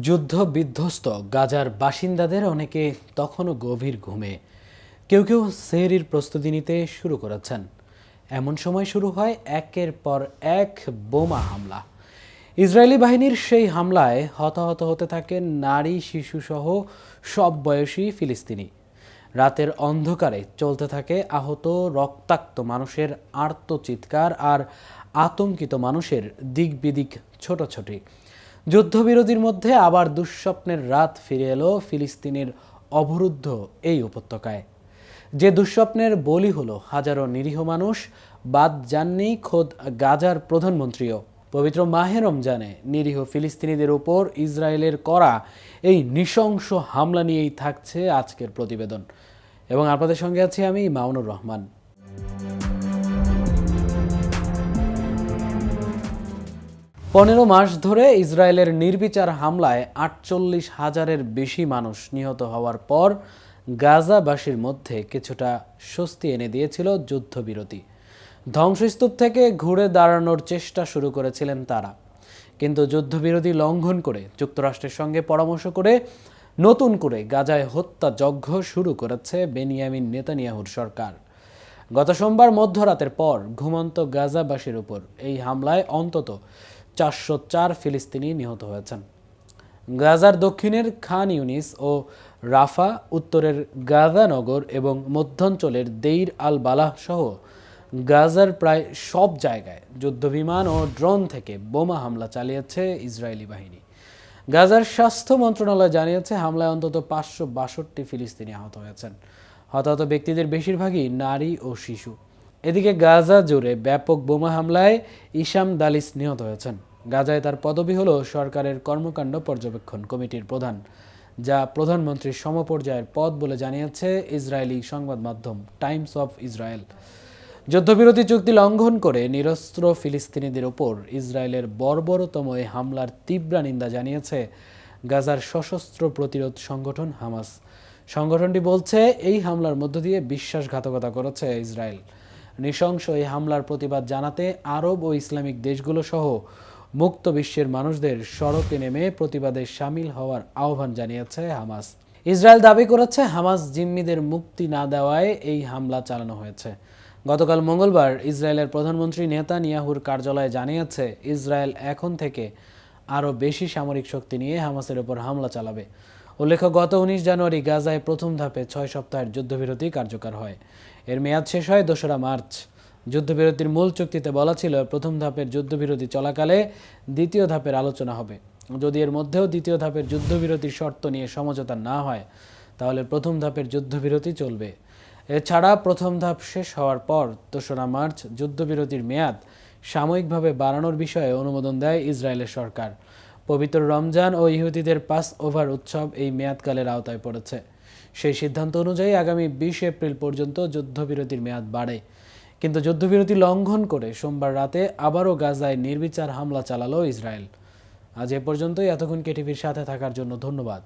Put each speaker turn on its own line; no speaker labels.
যুদ্ধ বিধ্বস্ত গাজার বাসিন্দাদের অনেকে তখনও গভীর ঘুমে। কেউ কেউ সেহরির প্রস্তুতি নিতে শুরু করেছেন। এমন সময় শুরু হয় একের পর এক বোমা হামলা। ইসরায়েলি বাহিনীর সেই হামলায় হতাহত হতে থাকে নারী শিশুসহ সব বয়সী ফিলিস্তিনি। রাতের অন্ধকারে চলতে থাকে আহত, রক্তাক্ত মানুষের আর্তচিৎকার আর আতঙ্কিত মানুষের দিক বিদিক ছোটাছুটি। যুদ্ধবিরতির মধ্যে আবার দুঃস্বপ্নের রাত ফিরে এলো ফিলিস্তিনের অবরুদ্ধ এই উপত্যকায়। যে দুঃস্বপ্নের বলি হলো হাজারো নিরীহ মানুষ, বাদ যাননি খোদ গাজার প্রধানমন্ত্রীও। পবিত্র মাহে রমজানে নিরীহ ফিলিস্তিনিদের উপর ইসরায়েলের করা এই নৃশংস হামলা নিয়েই থাকছে আজকের প্রতিবেদন। এবং আপনাদের সঙ্গে আছি আমি মাউনুর রহমান। পনেরো মাস ধরে ইসরায়েলের নির্বিচার হামলায় আটচল্লিশ হাজারের বেশি মানুষ নিহত হওয়ার পর গাজাবাসীর মধ্যে কিছুটা স্বস্তি এনে দিয়েছিল যুদ্ধবিরতি। ধ্বংসস্তূপ থেকে ঘুরে দাঁড়ানোর চেষ্টা শুরু করেছিলেন তারা। কিন্তু যুদ্ধবিরতি লঙ্ঘন করে, যুক্তরাষ্ট্রের সঙ্গে পরামর্শ করে, নতুন করে গাজায় হত্যা যজ্ঞ শুরু করেছে বেনিয়ামিন নেতানিয়াহুর সরকার। গত সোমবার মধ্যরাতের পর ঘুমন্ত গাজাবাসীর উপর এই হামলায় অন্তত চারশো চার ফিলিস্তিনি নিহত হয়েছেন। গাজার দক্ষিণের খান ইউনিস ও রাফা, উত্তরের গাজানগর এবং মধ্যাঞ্চলের দেইর আল বালাহ সহ গাজার প্রায় সব জায়গায় যুদ্ধবিমান ও ড্রোন থেকে বোমা হামলা চালিয়েছে ইসরায়েলি বাহিনী। গাজার স্বাস্থ্য মন্ত্রণালয় জানিয়েছে, হামলায় অন্তত পাঁচশো বাষট্টি ফিলিস্তিনি আহত হয়েছেন। হতাহত ব্যক্তিদের বেশিরভাগই নারী ও শিশু। এদিকে গাজা জুড়ে ব্যাপক বোমা হামলায় ইসাম দালিস নিহত হয়েছেন। গাজায় তার পদবি হল সরকারের কর্মকাণ্ড পর্যবেক্ষণ কমিটির প্রধান, যা প্রধানমন্ত্রীর সমপর্যায়ের পদ বলে জানিয়েছে ইসরায়েলি সংবাদ মাধ্যম টাইমস অফ ইসরায়েল। যুদ্ধবিরতি চুক্তি লঙ্ঘন করে নিরস্ত্র ফিলিস্তিনিদের ওপর ইসরায়েলের বর্বরতম এই হামলার তীব্র নিন্দা জানিয়েছে গাজার সশস্ত্র প্রতিরোধ সংগঠন হামাস। সংগঠনটি বলছে, এই হামলার মধ্য দিয়ে বিশ্বাসঘাতকতা করেছে ইসরায়েল। নৃশংস এই হামলার প্রতিবাদ জানাতে আরব ও ইসলামিক দেশগুলো সহ মুক্ত বিশ্বের মানুষদের সড়কে নেমে প্রতিবাদে সামিল হওয়ার আহ্বান জানিয়েছে হামাস। ইসরায়েল দাবি করেছে হামাস জিম্মিদের মুক্তি না দেওয়ায় এই হামলা চালানো হয়েছে। গতকাল মঙ্গলবার ইসরায়েলের প্রধানমন্ত্রী নেতানিয়াহুর কার্যালয় জানিয়েছে, ইসরায়েল এখন থেকে আরও বেশি সামরিক শক্তি নিয়ে হামাসের ওপর হামলা চালাবে। উল্লেখ্য, গত উনিশ জানুয়ারি গাজায় প্রথম ধাপে ছয় সপ্তাহের যুদ্ধবিরতি কার্যকর হয়। এর মেয়াদ শেষ হয় দোসরা মার্চ। যুদ্ধবিরতির মূল চুক্তিতে বলা ছিল, প্রথম ধাপের যুদ্ধবিরতি চলাকালে দ্বিতীয় ধাপের আলোচনা হবে। যদি এর মধ্যেও দ্বিতীয় ধাপের যুদ্ধবিরতির শর্ত নিয়ে সমঝোতা না হয়, তাহলে প্রথম ধাপের যুদ্ধবিরতি চলবে। এছাড়া প্রথম ধাপ শেষ হওয়ার পর দোসরা মার্চ যুদ্ধবিরতির মেয়াদ সাময়িকভাবে বাড়ানোর বিষয়ে অনুমোদন দেয় ইসরায়েলের সরকার। পবিত্র রমজান ও ইহুদিদের পাস ওভার উৎসব এই মেয়াদকালের আওতায় পড়েছে। সেই সিদ্ধান্ত অনুযায়ী আগামী বিশ এপ্রিল পর্যন্ত যুদ্ধবিরতির মেয়াদ বাড়ে। কিন্তু যুদ্ধবিরতি লঙ্ঘন করে সোমবার রাতে আবারও গাজায় নির্বিচার হামলা চালালো ইসরায়েল। আজ এ পর্যন্তই। এতক্ষণ কেটিভির সাথে থাকার জন্য ধন্যবাদ।